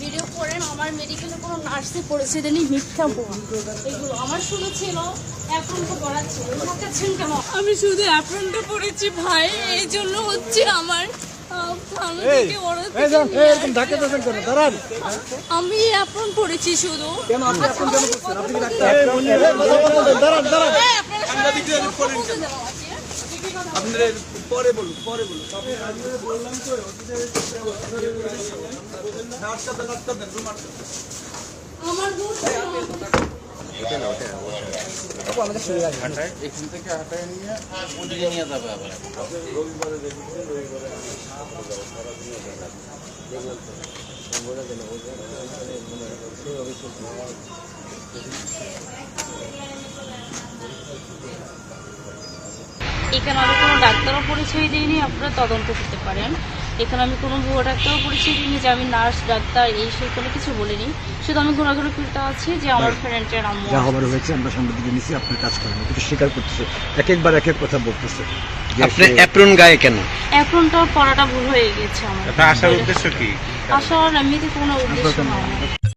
Video করেন আমার মেডিকেলে কোনো নার্সে পড়েছে দেনি মিথ্যা বোয়া এগুলো আমার শুধু ছিল অ্যাপ্রনটা পড়া ছিল ঢাকাচ্ছেন কেন? আমি শুধু অ্যাপ্রনটা পড়েছি ভাই এই জন্য হচ্ছে আমার। আমি অ্যাপ্রন পড়েছি শুধু। আপনাদের পরে বলুন পরে বলুন। আটকা দেন আটকা দেন রুম আমার এখান থেকে হাঁটায় নিয়ে ওদিকে নিয়ে যাবে আবার। এখানে আমি কোনো ডাক্তারও পরিচয় দিইনি আপনারা তদন্ত করতে পারেন। এখানে আমি কোনো ভুয়ো ডাক্তারও পরিচয় দিইনি যে আমি নার্স ডাক্তার এই সেই কোনো কিছু বলিনি। শুধু আমি ঘোরাঘুরি করতে আছি যে আমার ফ্রেন্ডের আম্মু যা হবার হয়েছে আমরা সাংবাদিকে নিচ্ছি আপনার কাজ করেন কিন্তু স্বীকার করতেছে এক একবার এক এক কথা বলতেছে। যে আপনি অ্যাপ্রন গায়ে কেন? এখনটা পড়াটা ভুল হয়ে গেছে আমার। আসার উদ্দেশ্য কি? আসার এমনিতে কোনো উদ্দেশ্য হয় না